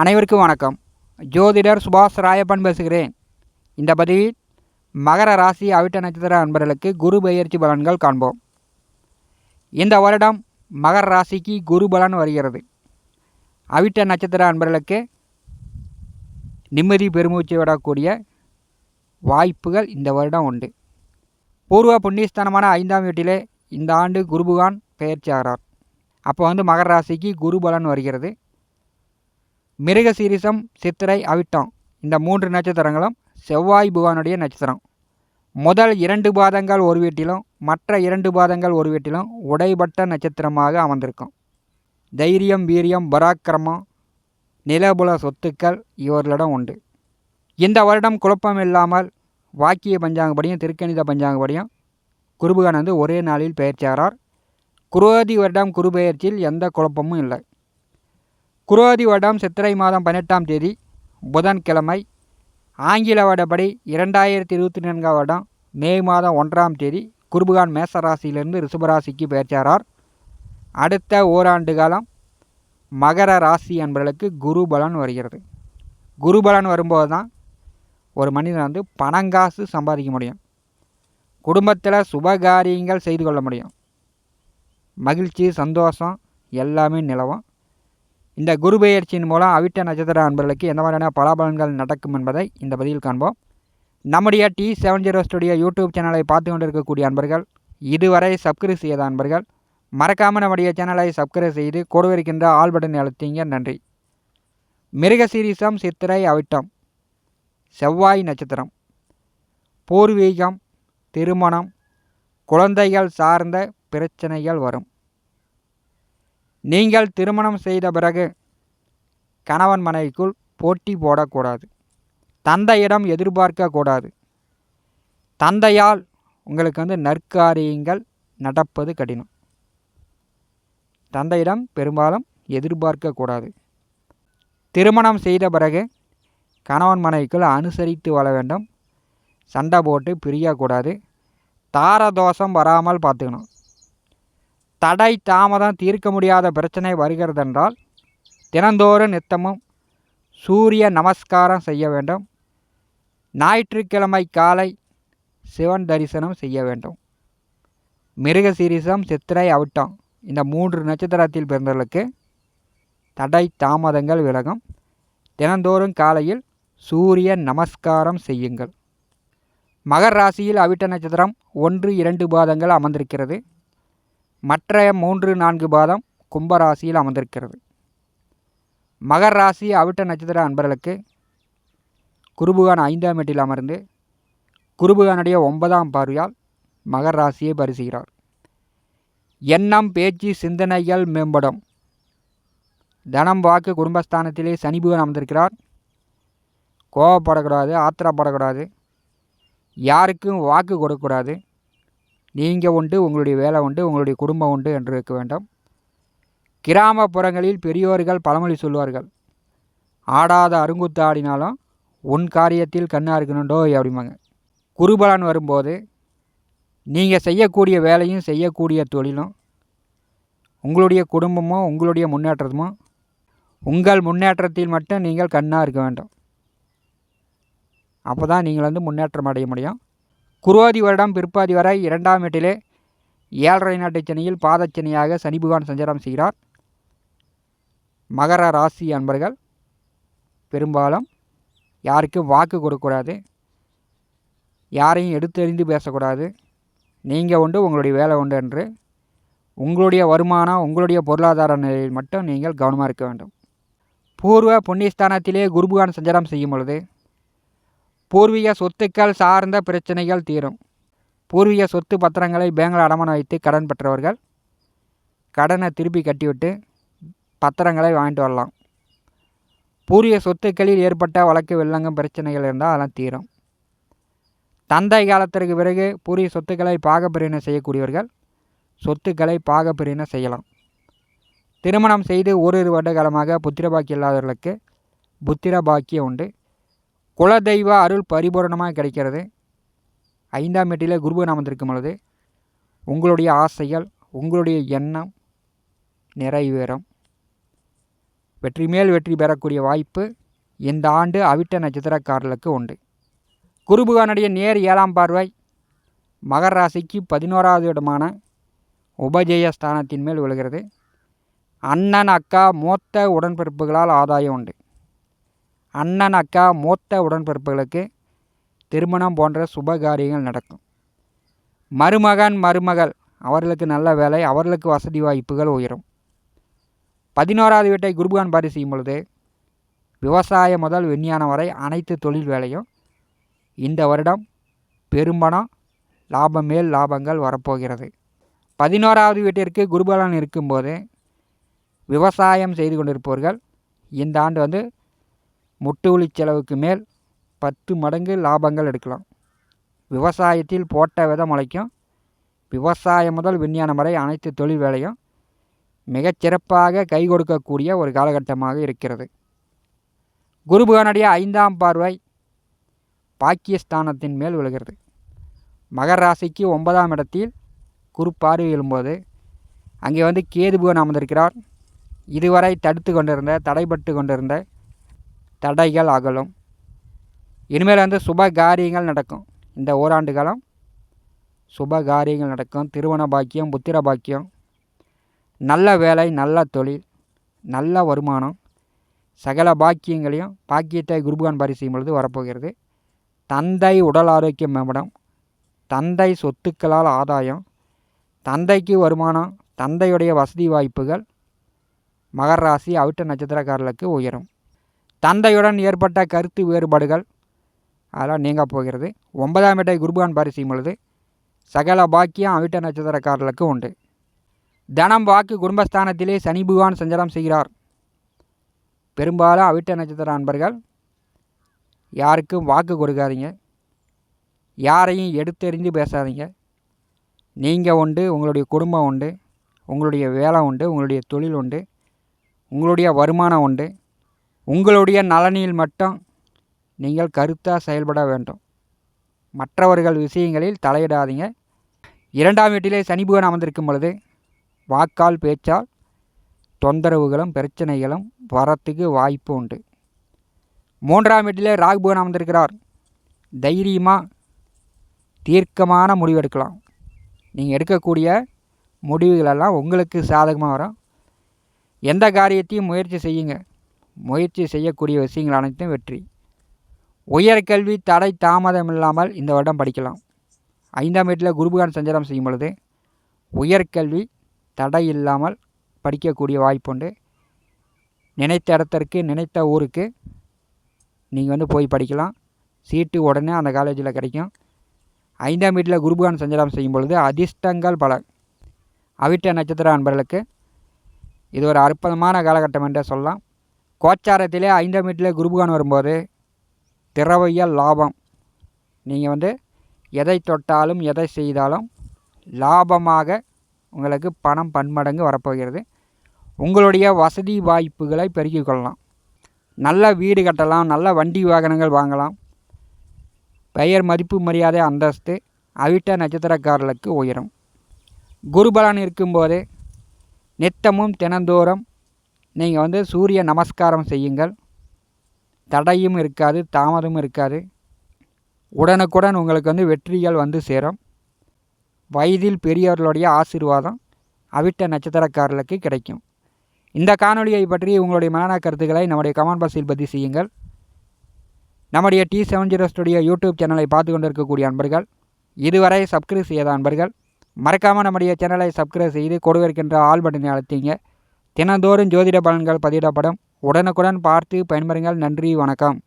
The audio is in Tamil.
அனைவருக்கும் வணக்கம். ஜோதிடர் சுபாஷ் ராயப்பன் பேசுகிறேன். இந்த பதிவில் மகர ராசி அவிட்ட நட்சத்திர அன்பர்களுக்கு குரு பெயர்ச்சி பலன்கள் காண்போம். இந்த வருடம் மகர ராசிக்கு குரு பலன் வருகிறது. அவிட்ட நட்சத்திர அன்பர்களுக்கு நிம்மதி பெருமூச்சு விடக்கூடிய வாய்ப்புகள் இந்த வருடம் உண்டு. பூர்வ புண்ணியஸ்தானமான ஐந்தாம் வீட்டிலே இந்த ஆண்டு குருபுகான் பெயர்ச்சி ஆகிறார் அப்போ வந்து மகர ராசிக்கு குரு பலன் வருகிறது. மிருக சீரிசம் சித்திரை அவிட்டம் இந்த மூன்று நட்சத்திரங்களும் செவ்வாய் புகானுடைய நட்சத்திரம். முதல் இரண்டு பாதங்கள் ஒரு வீட்டிலும் மற்ற இரண்டு பாதங்கள் ஒரு வீட்டிலும் உடைபட்ட நட்சத்திரமாக அமர்ந்திருக்கும். தைரியம் வீரியம் பராக்கிரமம் நிலபுல சொத்துக்கள் இவர்களிடம் உண்டு. இந்த வருடம் குழப்பம் இல்லாமல் வாக்கிய பஞ்சாங்கப்படியும் திருக்கணித பஞ்சாங்கப்படியும் குருபகான் வந்து ஒரே நாளில் பெயர்ச்சாரார். குரோதி வருடம் குரு பெயர்ச்சியில் எந்த குழப்பமும் இல்லை. குரோதி வருடம் சித்திரை மாதம் பதினெட்டாம் தேதி புதன்கிழமை ஆங்கில வருடப்படி இரண்டாயிரத்தி இருபத்தி நான்காம் வருடம் மே மாதம் ஒன்றாம் தேதி குருபகான் மேசராசியிலிருந்து ரிஷபராசிக்கு பெயர்ச்சாரார். அடுத்த ஓராண்டு காலம் மகர ராசி என்பவர்களுக்கு குரு பலன் வருகிறது. குரு பலன் வரும்போது தான் ஒரு மனிதன் வந்து பணங்காசு சம்பாதிக்க முடியும். குடும்பத்தில் சுபகாரியங்கள் செய்து கொள்ள முடியும். மகிழ்ச்சி சந்தோஷம் எல்லாமே நிலவும். இந்த குரு பெயர்ச்சியின் மூலம் அவிட்ட நட்சத்திர அன்பர்களுக்கு எந்த மாதிரியான பலாபலன்கள் நடக்கும் என்பதை இந்த பதிவில் காண்போம். நம்முடைய T seven zero studio YouTube சேனலை பார்த்து கொண்டிருக்கக்கூடிய அன்பர்கள் இதுவரை சப்ஸ்கிரைப் செய்யாத அன்பர்கள் மறக்காமல் நம்முடைய சேனலை சப்ஸ்கிரைப் செய்து கொடுவிருக்கின்ற ஆல் பட்டன் அழுத்திங்க. நன்றி. மிருகசீரிசம் சித்திரை அவிட்டம் செவ்வாய் நட்சத்திரம் பூர்வீகம் திருமணம் குழந்தைகள் சார்ந்த பிரச்சனைகள் வரும். நீங்கள் திருமணம் செய்த பிறகு கணவன் மனைவிக்குள் போட்டி போடக்கூடாது. தந்தையிடம் எதிர்பார்க்கக்கூடாது. தந்தையால் உங்களுக்கு வந்து நற்காரியங்கள் நடப்பது கடினம். தந்தையிடம் பெரும்பாலும் எதிர்பார்க்கக்கூடாது. திருமணம் செய்த பிறகு கணவன் மனைவிக்குள் அனுசரித்து வர வேண்டும். சண்டை போட்டு பிரியக்கூடாது. தாரதோஷம் வராமல் பார்த்துக்கணும். தடை தாமதம் தீர்க்க முடியாத பிரச்சனை வருகிறதென்றால் தினந்தோறும் நித்தமும் சூரிய நமஸ்காரம் செய்ய வேண்டும். ஞாயிற்றுக்கிழமை காலை சிவன் தரிசனம் செய்ய வேண்டும். மிருகசீரிசம் சித்திரை அவிட்டம் இந்த மூன்று நட்சத்திரத்தில் பிறந்தவர்களுக்கு தடை தாமதங்கள் விலகும். தினந்தோறும் காலையில் சூரிய நமஸ்காரம் செய்யுங்கள். மகர் ராசியில் அவிட்ட நட்சத்திரம் ஒன்று இரண்டு பாதங்கள் அமர்ந்திருக்கிறது. மற்ற மூன்று நான்கு பாதம் கும்பராசியில் அமர்ந்திருக்கிறது. மகர் ராசி அவிட்ட நட்சத்திர அன்பர்களுக்கு குருபுகான் ஐந்தாம் வீட்டில் அமர்ந்து குருபுகானுடைய ஒன்பதாம் பார்வையால் மகர் ராசியை பரிசுகிறார். எண்ணம் பேச்சு சிந்தனைகள் மேம்படும். தனம் வாக்கு குடும்பஸ்தானத்திலே சனிபுகன் அமர்ந்திருக்கிறார். கோவப்படக்கூடாது ஆத்திரப்படக்கூடாது. யாருக்கும் வாக்கு கொடுக்கக்கூடாது. நீங்கள் உண்டு உங்களுடைய வேலை உண்டு உங்களுடைய குடும்பம் உண்டு என்று இருக்க வேண்டும். கிராமப்புறங்களில் பெரியோர்கள் பழமொழி சொல்வார்கள். ஆடாத அருங்குத்து ஆடினாலும் உன் காரியத்தில் கண்ணாக இருக்கணுண்டோ அப்படிம்பாங்க. குருபலன் வரும்போது நீங்கள் செய்யக்கூடிய வேலையும் செய்யக்கூடிய தொழிலும் உங்களுடைய குடும்பமும் உங்களுடைய முன்னேற்றமும் உங்கள் முன்னேற்றத்தில் மட்டும் நீங்கள் கண்ணாக இருக்க வேண்டும். அப்போ தான் நீங்கள் வந்து முன்னேற்றம் அடைய முடியும். குருவாதி வருடம் பிற்பாதி வரை இரண்டாம் வீட்டிலே ஏழரை நாட்டு சனியில் பாதச்சனியாக சனி பகவான் சஞ்சாரம் செய்கிறார். மகர ராசி அன்பர்கள் பெரும்பாலும் யாருக்கும் வாக்கு கொடுக்கக்கூடாது. யாரையும் எடுத்தெறிந்து பேசக்கூடாது. நீங்கள் உண்டு உங்களுடைய வேலை உண்டு என்று. உங்களுடைய வருமானம் உங்களுடைய பொருளாதார நிலையில் மட்டும் நீங்கள் கவனமாக இருக்க வேண்டும். பூர்வ புண்ணியஸ்தானத்திலே குருபகான் சஞ்சாரம் செய்யும் பொழுது பூர்வீக சொத்துக்கள் சார்ந்த பிரச்சனைகள் தீரும். பூர்வீக சொத்து பத்திரங்களை பேங்கில் அடமானம் வைத்து கடன் பெற்றவர்கள் கடனை திருப்பி கட்டிவிட்டு பத்திரங்களை வாங்கிட்டு வரலாம். பூரிய சொத்துக்களில் ஏற்பட்ட வழக்கு வெள்ளங்கம் பிரச்சனைகள் இருந்தால் அதெல்லாம் தீரும். தந்தை காலத்திற்கு பிறகு பூரிய சொத்துக்களை பாகப்பிரிவினை செய்யக்கூடியவர்கள் சொத்துக்களை பாகப்பிரிவினை செய்யலாம். திருமணம் செய்து ஓரிரு வருட காலமாக புத்திர பாக்கியம் இல்லாதவர்களுக்கு புத்திர பாக்கியம் உண்டு. குலதெய்வ அருள் பரிபூரணமாக கிடைக்கிறது. ஐந்தாம் வீட்டில் குருபன் அமர்ந்திருக்கும் பொழுது உங்களுடைய ஆசைகள் உங்களுடைய எண்ணம் நிறைவேறும். வெற்றி மேல் வெற்றி பெறக்கூடிய வாய்ப்பு இந்த ஆண்டு அவிட்ட நட்சத்திரக்காரர்களுக்கு உண்டு. குருபுகானுடைய நேர் ஏழாம் பார்வை மகர ராசிக்கு பதினோராவது இடமான உபஜய ஸ்தானத்தின் மேல் விழுகிறது. அண்ணன் அக்கா மூத்த உடன்பிறப்புகளால் ஆதாயம் உண்டு. அண்ணன் அக்கா மூத்த உடன்பிறப்புகளுக்கு திருமணம் போன்ற சுப காரியங்கள் நடக்கும். மருமகன் மருமகள் அவர்களுக்கு நல்ல வேலை அவர்களுக்கு வசதி வாய்ப்புகள் உயரும். பதினோராவது வீட்டை குருபகான் பாரி செய்யும் பொழுது விவசாயம் முதல் விஞ்ஞானம் வரை அனைத்து தொழில் வேலையும் இந்த வருடம் பெரும்பணம் லாபம் மேல் லாபங்கள் வரப்போகிறது. பதினோராவது வீட்டிற்கு குருபலன் இருக்கும்போது விவசாயம் செய்து கொண்டிருப்பவர்கள் இந்த ஆண்டு வந்து முட்டுவலி செலவுக்கு மேல் பத்து மடங்கு லாபங்கள் எடுக்கலாம். விவசாயத்தில் போட்ட வித முளைக்கும். விவசாயம் முதல் விஞ்ஞானம் வரை அனைத்து தொழில் வேலையும் மிகச்சிறப்பாக கை கொடுக்கக்கூடிய ஒரு காலகட்டமாக இருக்கிறது. குருபகனுடைய ஐந்தாம் பார்வை பாக்கியஸ்தானத்தின் மேல் விழுகிறது. மகர ராசிக்கு ஒன்பதாம் இடத்தில் குரு பார்வை எழும்போது அங்கே வந்து கேதுபுகன் அமர்ந்திருக்கிறார். இதுவரை தடுத்து கொண்டிருந்த தடைபட்டு கொண்டிருந்த தடைகள் அகலும். இனிமேல் வந்து சுப காரியங்கள் நடக்கும். இந்த ஓராண்டு காலம் சுப காரியங்கள் நடக்கும். திருமண பாக்கியம் புத்திர பாக்கியம் நல்ல வேலை நல்ல தொழில் நல்ல வருமானம் சகல பாக்கியங்களையும் பாக்கியத்தை குருபகான் பாரி பொழுது வரப்போகிறது. தந்தை உடல் ஆரோக்கியம் மேம்படும். தந்தை சொத்துக்களால் ஆதாயம். தந்தைக்கு வருமானம் தந்தையுடைய வசதி வாய்ப்புகள் மகர் ராசி அவிட்ட நட்சத்திரக்காரர்களுக்கு உயரும். தந்தையுடன் ஏற்பட்ட கருத்து வேறுபாடுகள் அதெல்லாம் நீங்க போகிறது. ஒன்பதாம் இடை குருபான் பாரி பொழுது சகல பாக்கியம் அவிட்ட நட்சத்திரக்காரர்களுக்கு உண்டு. தனம் வாக்கு குடும்பஸ்தானத்திலே சனி பகவான் சஞ்சாரம் செய்கிறார். பெரும்பாலும் அவிட்ட நட்சத்திர அன்பர்கள் யாருக்கும் வாக்கு கொடுக்காதீங்க. யாரையும் எடுத்தெறிந்து பேசாதீங்க. நீங்கள் உண்டு உங்களுடைய குடும்பம் உண்டு உங்களுடைய வேலை உண்டு உங்களுடைய தொழில் உண்டு உங்களுடைய வருமானம் உண்டு. உங்களுடைய நலனில் மட்டும் நீங்கள் கருத்தாக செயல்பட வேண்டும். மற்றவர்கள் விஷயங்களில் தலையிடாதீங்க. இரண்டாம் வீட்டிலே சனி புகன் அமர்ந்திருக்கும் பொழுது வாக்கால் பேச்சால் தொந்தரவுகளும் பிரச்சனைகளும் வரத்துக்கு வாய்ப்பு உண்டு. மூன்றாம் வீட்டிலே ராகுபவன் அமர்ந்திருக்கிறார். தைரியமாக தீர்க்கமான முடிவு எடுக்கலாம். நீங்கள் எடுக்கக்கூடிய முடிவுகளெல்லாம் உங்களுக்கு சாதகமாக வரும். எந்த காரியத்தையும் முயற்சி செய்யுங்க. முயற்சி செய்யக்கூடிய விஷயங்கள் அனைத்தும் வெற்றி. உயர்கல்வி தடை தாமதம் இல்லாமல் இந்த வருடம் படிக்கலாம். ஐந்தாம் வீட்டில் குருபகான் சஞ்சாரம் செய்யும் பொழுது உயர்கல்வி தடை இல்லாமல் படிக்கக்கூடிய வாய்ப்புண்டு. நினைத்த இடத்திற்கு நினைத்த ஊருக்கு நீங்கள் வந்து போய் படிக்கலாம். சீட்டு உடனே அந்த காலேஜில் கிடைக்கும். ஐந்தாம் வீட்டில் குருபகான் சஞ்சாரம் செய்யும் பொழுது அதிர்ஷ்டங்கள் பல. அவிட்ட நட்சத்திர அன்பர்களுக்கு இது ஒரு அற்புதமான காலகட்டம் என்றே சொல்லலாம். கோச்சாரத்திலே ஐந்தாம் வீட்டில் குருபகான் வரும்போது திறவைய லாபம். நீங்கள் வந்து எதை தொட்டாலும் எதை செய்தாலும் லாபமாக உங்களுக்கு பணம் பன்மடங்கு வரப்போகிறது. உங்களுடைய வசதி வாய்ப்புகளை பெருக்கிக் கொள்ளலாம். நல்ல வீடு கட்டலாம் நல்ல வண்டி வாகனங்கள் வாங்கலாம். பெயர் மதிப்பு மரியாதை அந்தஸ்து அவிட்ட நட்சத்திரக்காரர்களுக்கு உயரும். குருபலன் இருக்கும்போது நித்தமும் தினந்தோறும் நீங்கள் வந்து சூரிய நமஸ்காரம் செய்யுங்கள். தடையும் இருக்காது தாமதமும் இருக்காது. உடனுக்குடன் உங்களுக்கு வந்து வெற்றிகள் வந்து சேரும். வயதில் பெரியவர்களுடைய ஆசீர்வாதம் அவிட்ட நட்சத்திரக்காரர்களுக்கு கிடைக்கும். இந்த காணொலியை பற்றி உங்களுடைய மன கருத்துக்களை நம்முடைய கமெண்ட் பாக்ஸில் பதிவு செய்யுங்கள். நம்முடைய T seven zero studio YouTube சேனலை பார்த்து கொண்டிருக்கக்கூடிய அன்பர்கள் இதுவரை சப்ஸ்கிரைப் செய்யாத அன்பர்கள் மறக்காமல் நம்முடைய சேனலை சப்ஸ்கிரைப் செய்து கொடுவிருக்கின்ற ஆல் பட்டனை அழுத்திங்க. தினந்தோறும் ஜோதிட பலன்கள் பதிவிடப்படும். உடனுக்குடன் பார்த்து பயன்பெறுங்கள். நன்றி வணக்கம்.